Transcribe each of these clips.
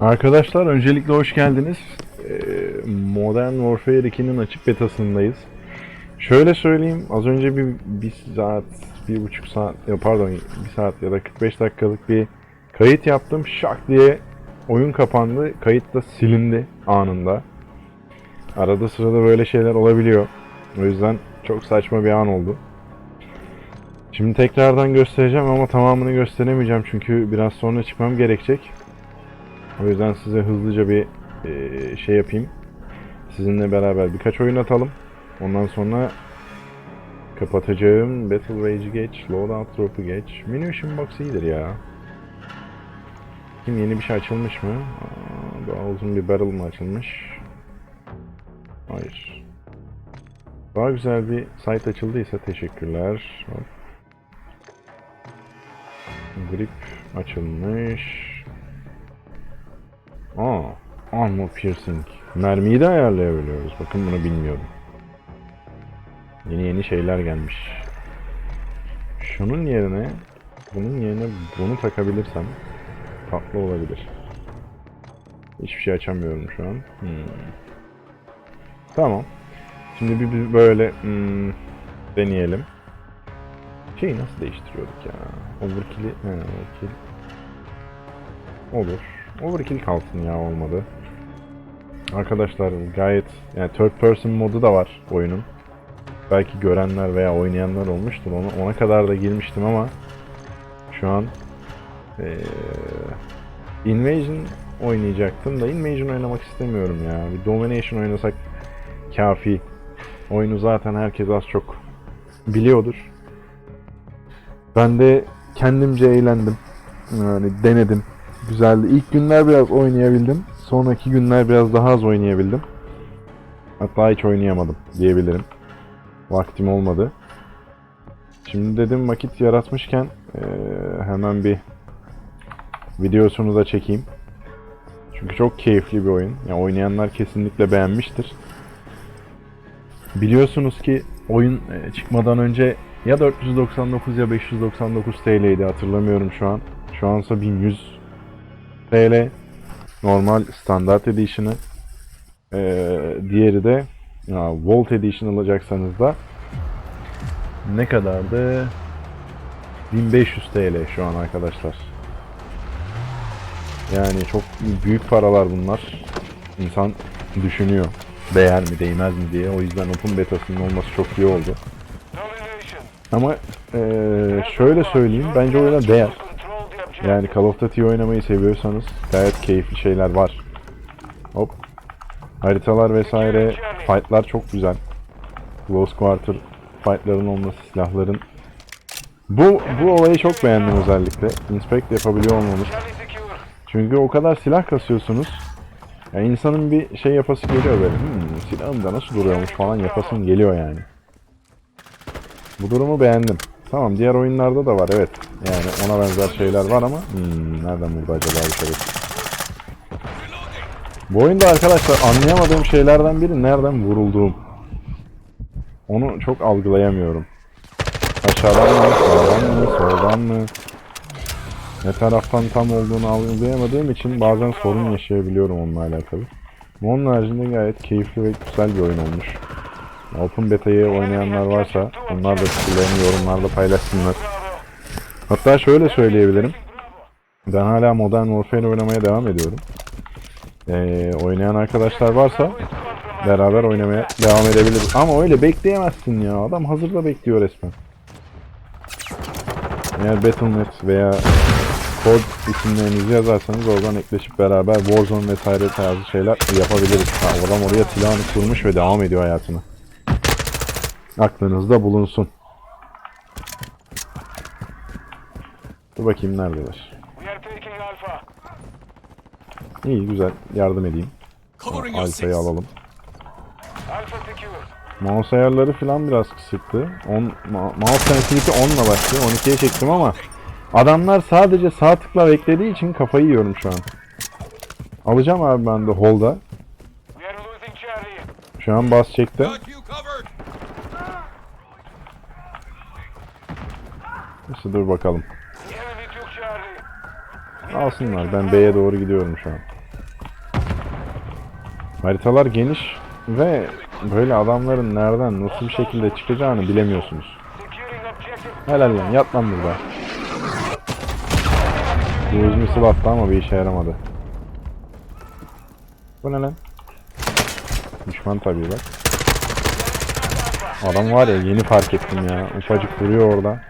Arkadaşlar öncelikle hoş geldiniz. Ee, Modern Warfare 2'nin açık betasındayız. Şöyle söyleyeyim, az önce bir, bir saat, bir buçuk saat, pardon bir saat ya da 45 dakikalık bir kayıt yaptım. Şak diye oyun kapandı, kayıt da silindi anında. Arada sırada böyle şeyler olabiliyor. O yüzden çok saçma bir an oldu. Şimdi tekrardan göstereceğim ama tamamını gösteremeyeceğim çünkü biraz sonra çıkmam gerekecek. O yüzden size hızlıca bir eee, şey yapayım. Sizinle beraber birkaç oyun atalım. Ondan sonra kapatacağım. Battle Rage geç, Loadout Drop'u geç. Munition Box iyidir ya. Kim yeni bir şey açılmış mı? Aa, daha uzun bir barrel mı açılmış? Hayır. Daha güzel bir site açıldıysa teşekkürler. Grip açılmış. Aa, armor piercing. Mermiyi de ayarlayabiliyoruz. Bakın bunu bilmiyorum. Yeni yeni şeyler gelmiş. Şunun yerine, bunun yerine bunu takabilirsem tatlı olabilir. Hiçbir şey açamıyorum şu an. Hmm. Tamam. Şimdi bir, bir böyle hmm, deneyelim. Şeyi nasıl değiştiriyorduk ya? Overkill'i... He, overkill. Olur. Overkill kalsın ya olmadı. Arkadaşlar gayet yani third person modu da var oyunun. Belki görenler veya oynayanlar olmuştur. Ona, ona kadar da girmiştim ama şu an eee Invasion oynayacaktım da Invasion oynamak istemiyorum ya. Bir Domination oynasak kafi. Oyunu zaten herkes az çok biliyordur. Ben de kendimce eğlendim. Yani denedim. Güzeldi. İlk günler biraz oynayabildim. Sonraki günler biraz daha az oynayabildim. Hatta hiç oynayamadım diyebilirim. Vaktim olmadı. Şimdi dedim vakit yaratmışken eee, hemen bir videosunu da çekeyim. Çünkü çok keyifli bir oyun. Yani oynayanlar kesinlikle beğenmiştir. Biliyorsunuz ki oyun e, çıkmadan önce ya 499 ya 599 TL'ydi hatırlamıyorum şu an. Şu ansa 1100 TL normal standart edition'ı. Ee, diğeri de ya, Volt Edition alacaksanız da ne kadardı? 1500 TL şu an arkadaşlar. Yani çok büyük paralar bunlar. İnsan düşünüyor. Değer mi değmez mi diye. O yüzden Open Beta'sının olması çok iyi oldu. Ama eee, şöyle söyleyeyim. Bence oyuna değer. Yani Call of Duty oynamayı seviyorsanız gayet keyifli şeyler var. Hop. Haritalar vesaire, fightlar çok güzel. Close quarter fightların olması, silahların. Bu bu olayı çok beğendim özellikle. Inspect yapabiliyor olmamız. Çünkü o kadar silah kasıyorsunuz. Ya insanın bir şey yapası geliyor böyle. Hmm, silahım da nasıl duruyormuş falan yapasın geliyor yani. Bu durumu beğendim. Tamam diğer oyunlarda da var evet. Yani ona benzer şeyler var ama hmm, nereden vurdu acaba bu şeref? Bu oyunda arkadaşlar anlayamadığım şeylerden biri nereden vurulduğum. Onu çok algılayamıyorum. Aşağıdan mı, sağdan mı, soldan mı? Ne taraftan tam olduğunu algılayamadığım için bazen sorun yaşayabiliyorum onunla alakalı. Onun haricinde gayet keyifli ve güzel bir oyun olmuş. Open Beta'yı oynayanlar varsa onlar da fikirlerini yorumlarda paylaşsınlar. Hatta şöyle söyleyebilirim. Ben hala Modern Warfare oynamaya devam ediyorum. Ee, oynayan arkadaşlar varsa beraber oynamaya devam edebiliriz. Ama öyle bekleyemezsin ya. Adam hazırda bekliyor resmen. Eğer Battle.net veya kod isimlerinizi yazarsanız oradan ekleşip beraber Warzone vesaire tarzı şeyler yapabiliriz. Ha, adam oraya silahını kurmuş ve devam ediyor hayatına. Aklınızda bulunsun. Dur bakayım neredeler. İyi güzel yardım edeyim. Alfa'yı alalım. Mouse ayarları falan biraz kısıktı. On, mouse sensitivity 10 ile başlıyor. 12'ye çektim ama adamlar sadece sağ tıkla beklediği için kafayı yiyorum şu an. Alacağım abi ben de hold'a. Şu an bas çekti. İşte dur bakalım. Alsınlar. Ben B'ye doğru gidiyorum şu an. Haritalar geniş ve böyle adamların nereden nasıl bir şekilde çıkacağını bilemiyorsunuz. Helal lan yat lan burada. Bu üzümü battı ama bir işe yaramadı. Bu ne lan? Düşman tabii bak. Adam var ya yeni fark ettim ya. Ufacık duruyor orada.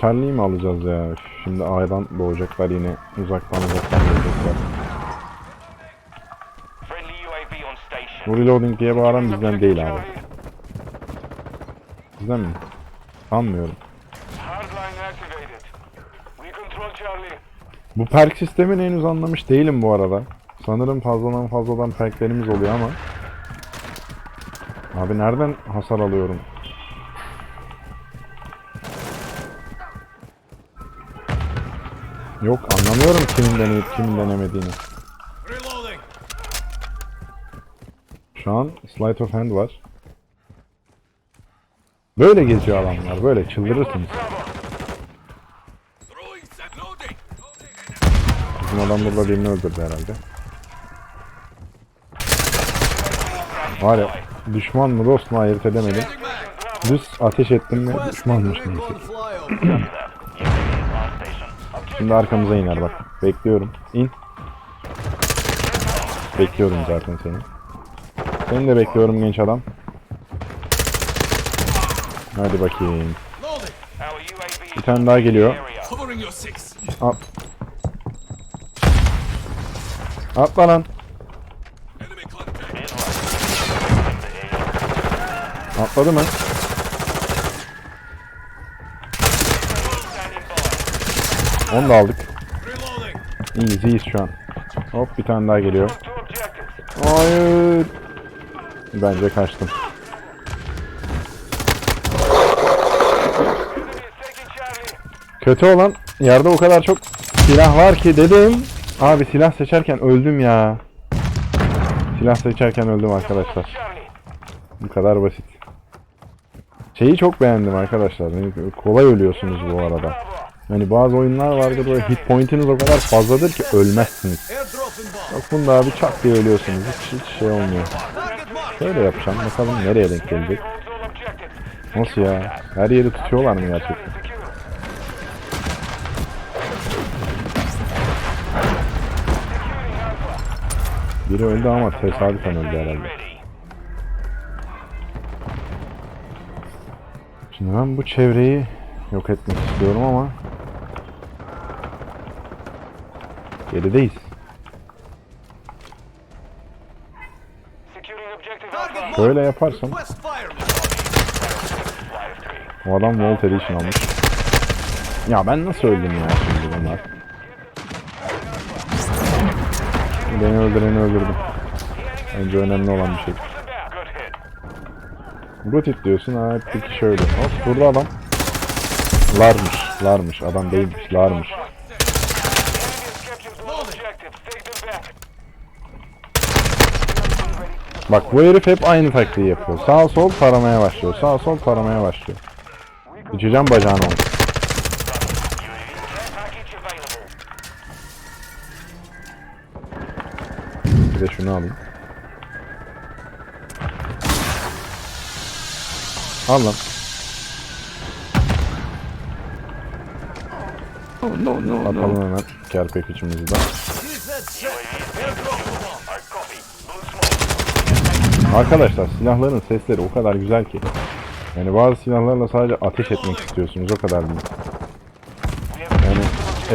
Charlie'yi mi alacağız ya? Şimdi A'dan doğacaklar yine. Uzaktan uzaktan doğacaklar. Bu reloading diye bağıran bizden değil abi. Bizden mi? Charlie. Bu perk sistemini henüz anlamış değilim bu arada. Sanırım fazladan fazladan perklerimiz oluyor ama. Abi nereden hasar alıyorum? Yok anlamıyorum kimin deneyip kimin denemediğini. Şu an Sleight of Hand var. Böyle geziyor adamlar böyle çıldırırsınız. Bizim adam burada birini öldürdü herhalde. Var ya düşman mı dost mu ayırt edemedim. Düz ateş ettim mi düşmanmış neyse. Şimdi arkamıza iner bak. Bekliyorum. İn. Bekliyorum zaten seni. Seni de bekliyorum genç adam. Hadi bakayım. Bir tane daha geliyor. At. Atla lan. Atladı mı? Onu da aldık. İyiyiz şu an. Hop bir tane daha geliyor. Hayır. Bence kaçtım. Kötü olan yerde o kadar çok silah var ki dedim. Abi silah seçerken öldüm ya. Silah seçerken öldüm arkadaşlar. Bu kadar basit. Şeyi çok beğendim arkadaşlar. Kolay ölüyorsunuz bu arada. Hani bazı oyunlar vardır böyle hit point'iniz o kadar fazladır ki ölmezsiniz. Bak bunda abi çat diye ölüyorsunuz. Hiç, hiç şey olmuyor. Şöyle yapacağım. Bakalım nereye denk gelecek. Nasıl ya? Her yeri tutuyorlar mı gerçekten? Biri öldü ama tesadüfen öldü herhalde. Şimdi ben bu çevreyi yok etmek istiyorum ama gerideyiz. Böyle three. o adam Volt Edition almış. Ya ben nasıl öldüm ya şimdi bunlar? Beni öldüreni öldürdüm. Bence önemli olan bir şey. Good hit diyorsun ha peki şöyle. Hop burada adam. Larmış. Larmış. Adam değilmiş. Larmış. Bak bu herif hep aynı taktiği yapıyor. Sağ sol taramaya başlıyor. Sağ sol taramaya başlıyor. Geçeceğim bacağını onu. Bir de şunu alayım. Al lan. Atalım hemen kerpek içimizde. Arkadaşlar silahların sesleri o kadar güzel ki. Yani bazı silahlarla sadece ateş etmek istiyorsunuz o kadar değil. Yani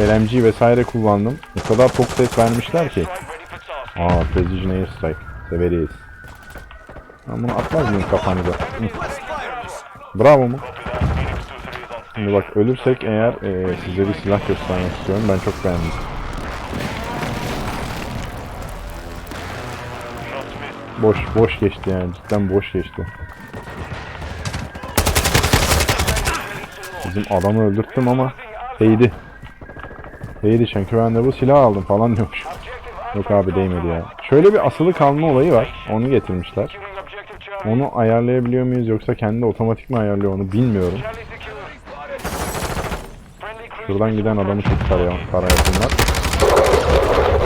LMG vesaire kullandım. O kadar çok ses vermişler ki. Strike. Aa Precision Airstrike. Severiyiz. Ben bunu atmaz mıyım kafanıza? Bravo mu? Copy that. Phoenix 2-3 is on Şimdi bak ölürsek eğer e, size bir silah göstermek istiyorum. Ben çok beğendim. Boş boş geçti yani. Cidden boş geçti. Bizim adamı öldürttüm ama değdi. Değdi çünkü ben de bu silahı aldım falan diyormuş. Yok abi değmedi ya. Şöyle bir asılı kalma olayı var. Onu getirmişler. Onu ayarlayabiliyor muyuz yoksa kendi otomatik mi ayarlıyor onu bilmiyorum. Şuradan giden adamı çok para, para yapınlar.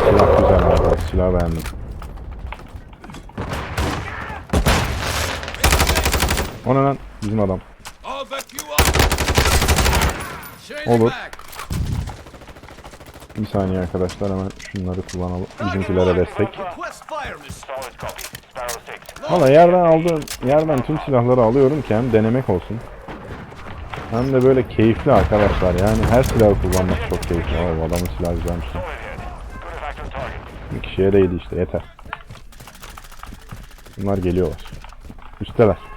Silah güzel abi. Silah beğendim. O ne lan? Bizim adam. Olur. Bir saniye arkadaşlar hemen şunları kullanalım. Bizimkilere destek. Request fire mission. Solid copy. Sparrow 6. Valla yerden aldığım, yerden tüm silahları alıyorum ki hem denemek olsun. Hem de böyle keyifli arkadaşlar yani her silahı kullanmak çok keyifli. Oo, adamın silahı güzelmiş. Bir kişiye değdi işte yeter. Bunlar geliyorlar. Üsteler.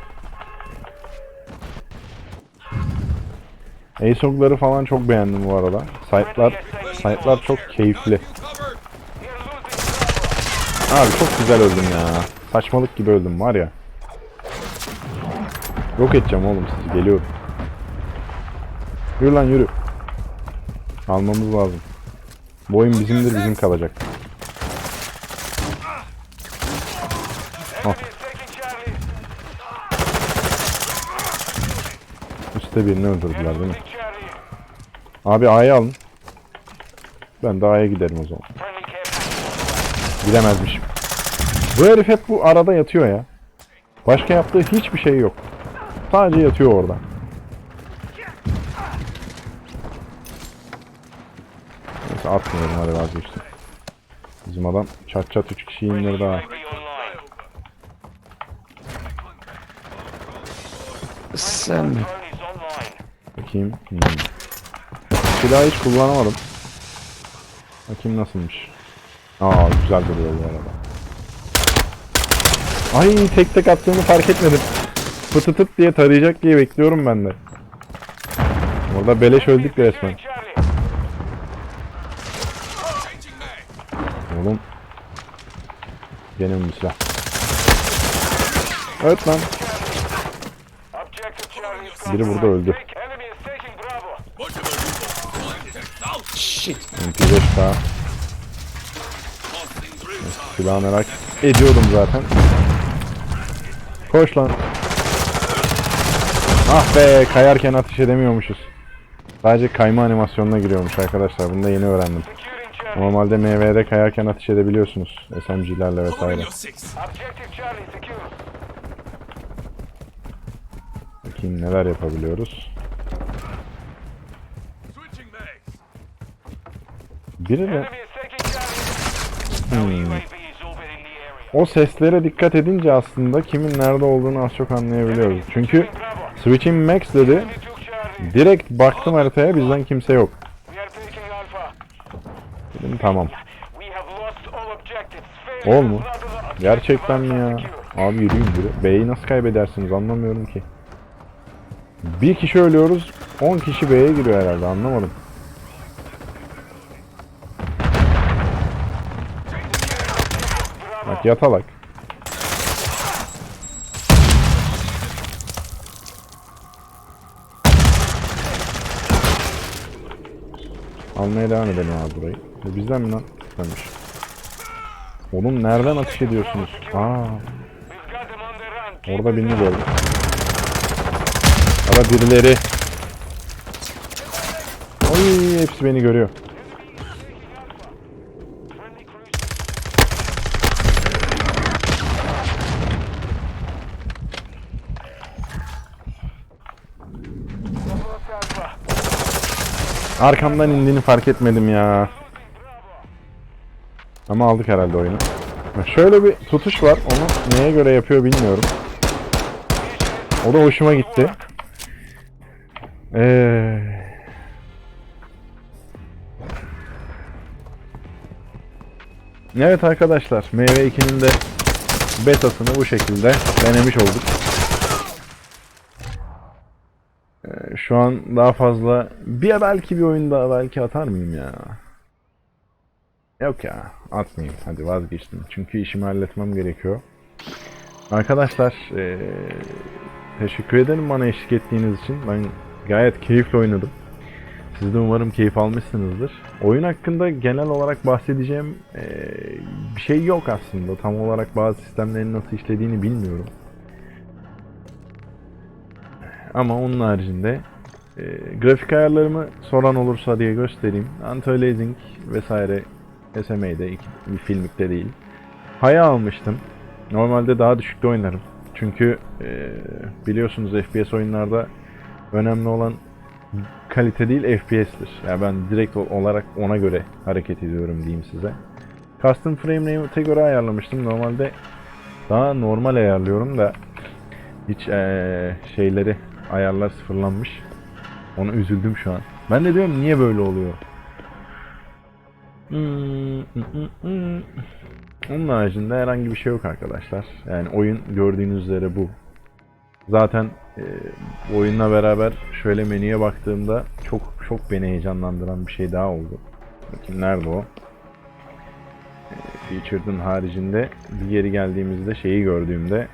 Aesog'ları falan çok beğendim bu arada. Site'lar, site'lar çok keyifli. Abi çok güzel öldüm ya. Saçmalık gibi öldüm var ya. Yok edeceğim oğlum sizi geliyorum. Yürü lan yürü. Almamız lazım. Bu oyun bizimdir bizim kalacak. Enemy Üste birini öldürdüler değil mi? Abi A'yı alın. Ben de A'ya giderim o zaman. Gidemezmişim. Bu herif hep bu arada yatıyor ya. Başka yaptığı hiçbir şey yok. Sadece yatıyor orada. Neyse atmıyorum hadi vazgeçtim. Bizim adam çat çat 3 kişi indirdi ha. Sen. Bakayım. Hmm. Silahı hiç kullanamadım. Bakayım nasılmış. Aa güzel duruyor bu arada. Ay tek tek attığını fark etmedim. Fıtı tıt diye tarayacak diye bekliyorum ben de. Orada beleş öldük resmen. Changing mag. Oğlum. Gene mi silah? Evet lan. Biri burada öldü. Shit. MP5 daha. Tossing drill time. Silahı merak ediyordum zaten. Koş lan. Ah be kayarken ateş edemiyormuşuz. Sadece kayma animasyonuna giriyormuş arkadaşlar. Bunu da yeni öğrendim. Normalde MV'de kayarken ateş edebiliyorsunuz. SMG'lerle vesaire. Bakayım neler yapabiliyoruz. Biri de. Hmm. Area. o seslere dikkat edince aslında kimin nerede olduğunu az çok anlayabiliyoruz. Çünkü Bravo. Switching Max dedi. Direkt baktım haritaya bizden kimse yok. Dedim tamam. Ol mu? Gerçekten mi ya? Abi yürüyün yürü. B'yi nasıl kaybedersiniz anlamıyorum ki. Bir kişi ölüyoruz, 10 kişi B'ye giriyor herhalde anlamadım. Bak yatalak. Almaya devam edelim abi burayı. Bu bizden mi lan? Bizdenmiş. Oğlum nereden atış ediyorsunuz? Aa, orada birini gördüm. Ya da birileri. Oy, hepsi beni görüyor. Arkamdan indiğini fark etmedim ya. Ama aldık herhalde oyunu. Şöyle bir tutuş var. Onu neye göre yapıyor bilmiyorum. O da hoşuma gitti. Ee... Evet arkadaşlar, MV2'nin de betasını bu şekilde denemiş olduk. Ee, Şu an daha fazla bir belki bir oyun daha belki atar mıyım ya? Yok ya atmayayım hadi vazgeçtim. Çünkü işimi halletmem gerekiyor. Arkadaşlar ee, teşekkür ederim bana eşlik ettiğiniz için. Ben gayet keyifli oynadım. Siz de umarım keyif almışsınızdır. Oyun hakkında genel olarak bahsedeceğim ee, bir şey yok aslında. Tam olarak bazı sistemlerin nasıl işlediğini bilmiyorum. Ama onun haricinde e, grafik ayarlarımı soran olursa diye göstereyim. Anti-aliasing vesaire SMA'de iki- bir filmikte değil. Haya almıştım. Normalde daha düşükte oynarım. Çünkü e, biliyorsunuz FPS oyunlarda önemli olan kalite değil FPS'tir. Yani ben direkt ol- olarak ona göre hareket ediyorum diyeyim size. Custom frame rate'e göre ayarlamıştım. Normalde daha normal ayarlıyorum da hiç eee, şeyleri ayarlar sıfırlanmış. Ona üzüldüm şu an. Ben de diyorum niye böyle oluyor? Hmm, hmm, hmm. Onun haricinde herhangi bir şey yok arkadaşlar. Yani oyun gördüğünüz üzere bu. Zaten e, oyunla beraber şöyle menüye baktığımda çok çok beni heyecanlandıran bir şey daha oldu. Bakayım nerede o? E, Featured'ın haricinde bir geri geldiğimizde şeyi gördüğümde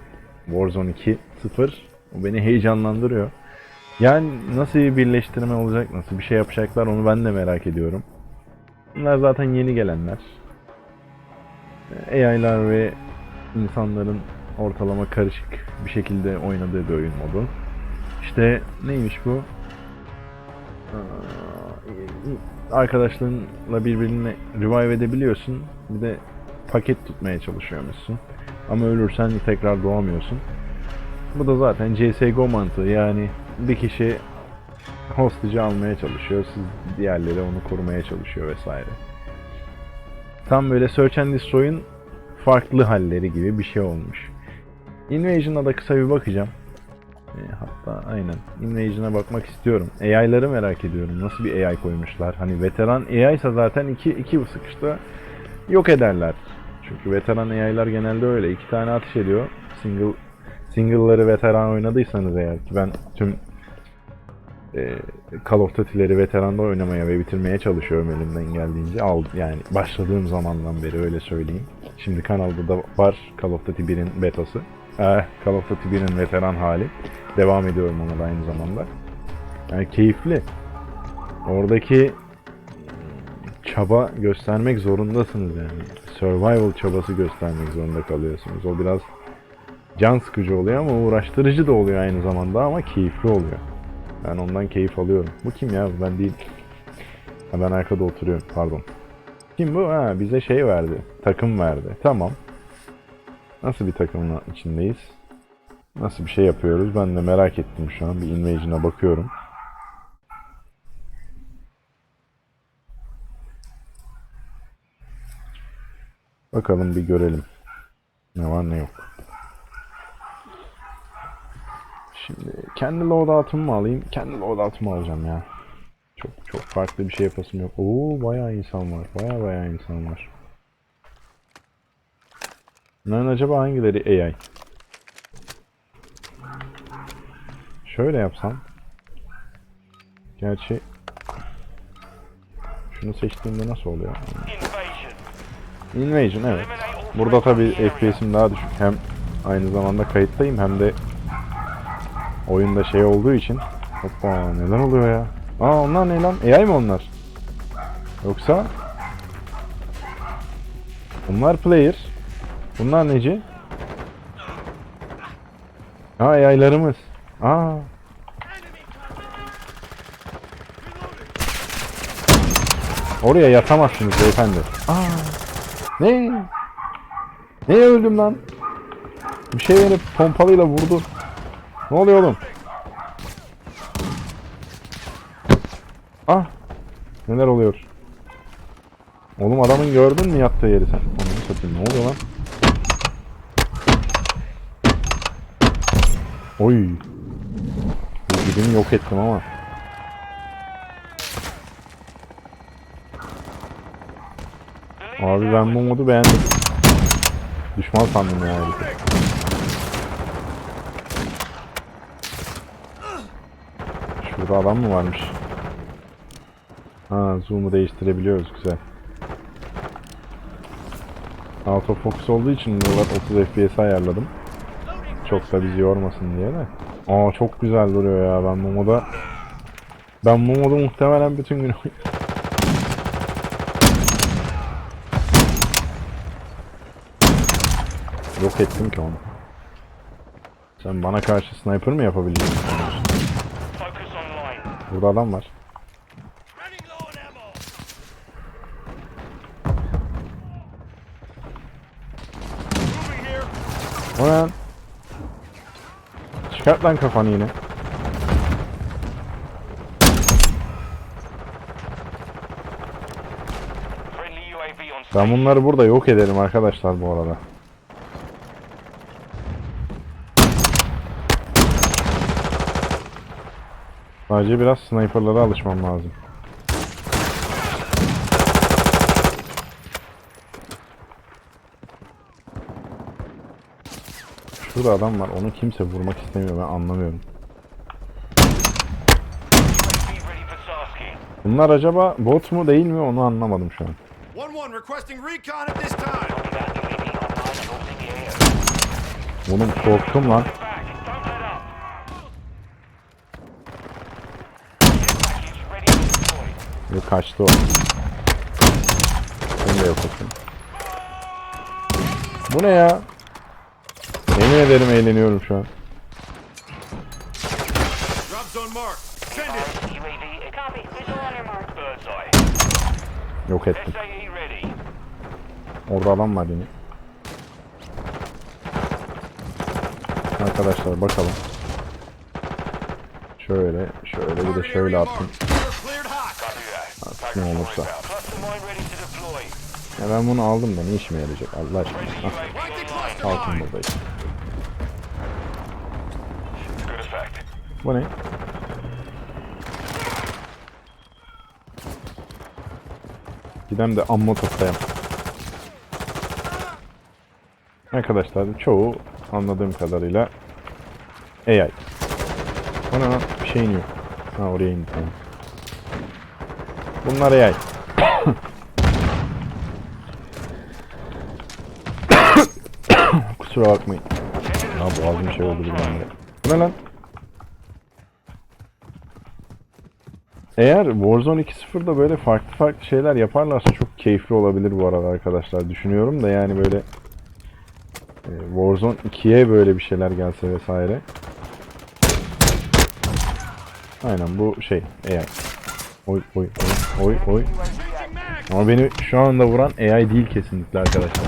Warzone 2 0 o beni heyecanlandırıyor. Yani nasıl bir birleştirme olacak, nasıl bir şey yapacaklar onu ben de merak ediyorum. Bunlar zaten yeni gelenler. AI'lar ve insanların ortalama karışık bir şekilde oynadığı bir oyun modu. İşte neymiş bu? Arkadaşlarınla birbirini revive edebiliyorsun. Bir de paket tutmaya çalışıyormuşsun. Ama ölürsen tekrar doğamıyorsun. Bu da zaten CSGO mantığı yani bir kişi hostage almaya çalışıyor. Siz diğerleri onu korumaya çalışıyor vesaire. Tam böyle Search and Destroy'un farklı halleri gibi bir şey olmuş. Invasion'a da kısa bir bakacağım. E, hatta aynen Invasion'a bakmak istiyorum. AI'ları merak ediyorum. Nasıl bir AI koymuşlar? Hani veteran AI ise zaten iki, iki sıkışta yok ederler. Çünkü veteran AI'lar genelde öyle. iki tane ateş ediyor. Single single'ları veteran oynadıysanız eğer ki ben tüm e, Call of Duty'leri veteranda oynamaya ve bitirmeye çalışıyorum elimden geldiğince. Al, yani başladığım zamandan beri öyle söyleyeyim. Şimdi kanalda da var Call of Duty 1'in betası. Ee, Call of Duty 1'in veteran hali. Devam ediyorum ona da aynı zamanda. Yani keyifli. Oradaki çaba göstermek zorundasınız yani. Survival çabası göstermek zorunda kalıyorsunuz. O biraz can sıkıcı oluyor ama uğraştırıcı da oluyor aynı zamanda ama keyifli oluyor. Ben ondan keyif alıyorum. Bu kim ya? Ben değil. Ha, ben arkada oturuyorum. Pardon. Kim bu? Ha, bize şey verdi. Takım verdi. Tamam. Nasıl bir takımın içindeyiz? Nasıl bir şey yapıyoruz? Ben de merak ettim şu an. Bir invasion'a bakıyorum. Bakalım bir görelim. Ne var ne yok. Şimdi kendi loadout'umu mu alayım? Kendi loadout'umu alacağım ya. Çok çok farklı bir şey yapasım yok. Oo bayağı insan var. Bayağı bayağı insan var. Bunların acaba hangileri AI? Şöyle yapsam. Gerçi şunu seçtiğimde nasıl oluyor? Invasion. Invasion evet. Burada tabi. FPS'im daha düşük. Hem aynı zamanda kayıttayım hem de oyunda şey olduğu için. Hoppa neler oluyor ya? Aa onlar ne lan? AI mi onlar? Yoksa? Bunlar player. Bunlar neci? Aa AI'larımız. Aa. Oraya yatamazsınız beyefendi. Aa. Ne? Ne öldüm lan? Bir şey beni pompalıyla vurdu. Ne oluyor oğlum? Ah! Neler oluyor? Oğlum adamın gördün mü yattığı yeri sen? Onu satayım. Ne oluyor lan? Oy! Gidimi yok ettim ama. Abi ben bu modu beğendim. Düşman sandım ya. Şurada adam mı varmış? Ha zoom'u değiştirebiliyoruz güzel. Auto focus olduğu için buralar 30 FPS ayarladım. Çok da bizi yormasın diye de. Aa çok güzel duruyor ya ben bu moda. Ben bu modu muhtemelen bütün gün. Yok ettim ki onu. Sen bana karşı sniper mı yapabileceksin? Burada adam var. O ne? Çıkart lan kafanı yine. Ben bunları burada yok ederim arkadaşlar bu arada. Sadece biraz sniperlara alışmam lazım. Şurada adam var. Onu kimse vurmak istemiyor. Ben anlamıyorum. Bunlar acaba bot mu değil mi onu anlamadım şu an. One one requesting Ve kaçtı o. Bunu da yok olsun. Bu ne ya? Yemin ederim eğleniyorum şu an. Yok ettim. Orada adam var yine. Arkadaşlar bakalım. Şöyle, şöyle bir de şöyle attım. Ne olursa. Ya ben bunu aldım da ne işime yarayacak Allah aşkına. Friendly Hah, UAV Like the online. cluster altın mine. burada işte. Good effect. Bu ne? Gidem de ammo toplayalım. Arkadaşlar çoğu anladığım kadarıyla AI. Bana bir şey iniyor. Ha oraya indi tamam. Bunlar AI. Kusura bakmayın. Ya boğazım şey oldu birdenbire. Bu ne lan? Eğer Warzone 2.0'da böyle farklı farklı şeyler yaparlarsa çok keyifli olabilir bu arada arkadaşlar. Düşünüyorum da yani böyle e, Warzone 2'ye böyle bir şeyler gelse vesaire. Aynen bu şey AI. Oy oy oy oy oy. Ama beni şu anda vuran AI değil kesinlikle arkadaşlar.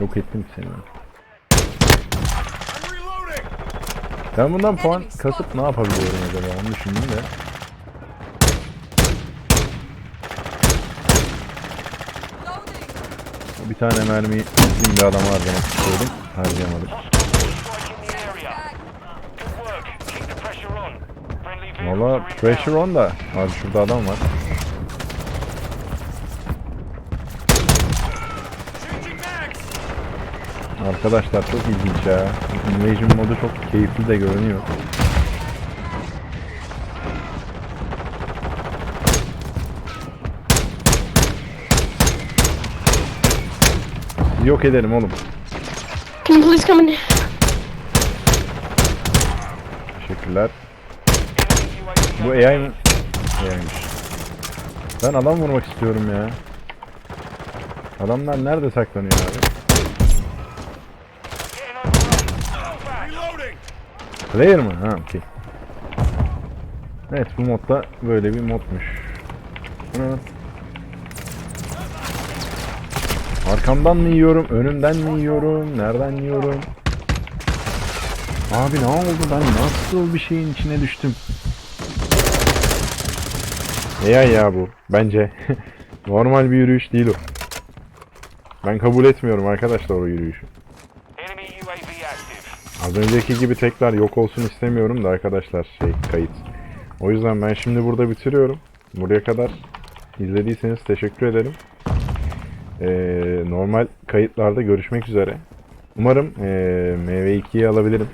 Yok ettim seni. ben. Bundan puan kasıp ne yapabiliyorum acaba onu düşündüm de. Bir tane mermi bizim bir adama harcamak istiyordum. Harcayamadık. Valla pressure on da. Abi şurada adam var. Arkadaşlar çok ilginç ya. Invasion modu çok keyifli de görünüyor. Yok ederim oğlum. Please come in? Bu AI mi? AI'miş. Ben adam vurmak istiyorum ya. Adamlar nerede saklanıyor abi? Player mı? Ha okey. Evet bu modda böyle bir modmuş. Lan? Arkamdan mı yiyorum? Önümden mi yiyorum? Nereden yiyorum? Abi ne oldu? Ben nasıl bir şeyin içine düştüm? AI ya bu. Bence. Normal bir yürüyüş değil o. Ben kabul etmiyorum arkadaşlar o yürüyüşü. Az önceki gibi tekrar yok olsun istemiyorum da arkadaşlar şey kayıt. O yüzden ben şimdi burada bitiriyorum. Buraya kadar izlediyseniz teşekkür ederim. Ee, normal kayıtlarda görüşmek üzere. Umarım ee, MV2'yi alabilirim.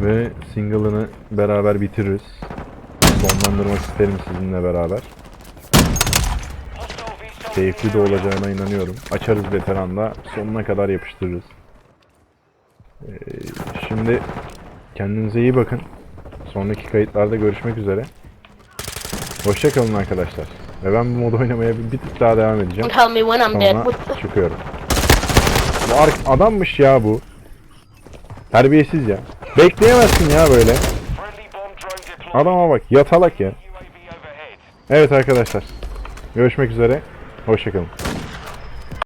Ve single'ını beraber bitiririz. Sonlandırmak isterim sizinle beraber. Keyifli de olacağına inanıyorum. Açarız veteranda sonuna kadar yapıştırırız. Ee, şimdi kendinize iyi bakın. Sonraki kayıtlarda görüşmek üzere. Hoşçakalın arkadaşlar. Ve ben bu modu oynamaya bir, bir tık daha devam edeceğim. Sonra çıkıyorum. Bu adammış ya bu. Terbiyesiz ya. Bekleyemezsin ya böyle. Adama bak yatalak ya. Evet arkadaşlar. Görüşmek üzere. Hoşçakalın.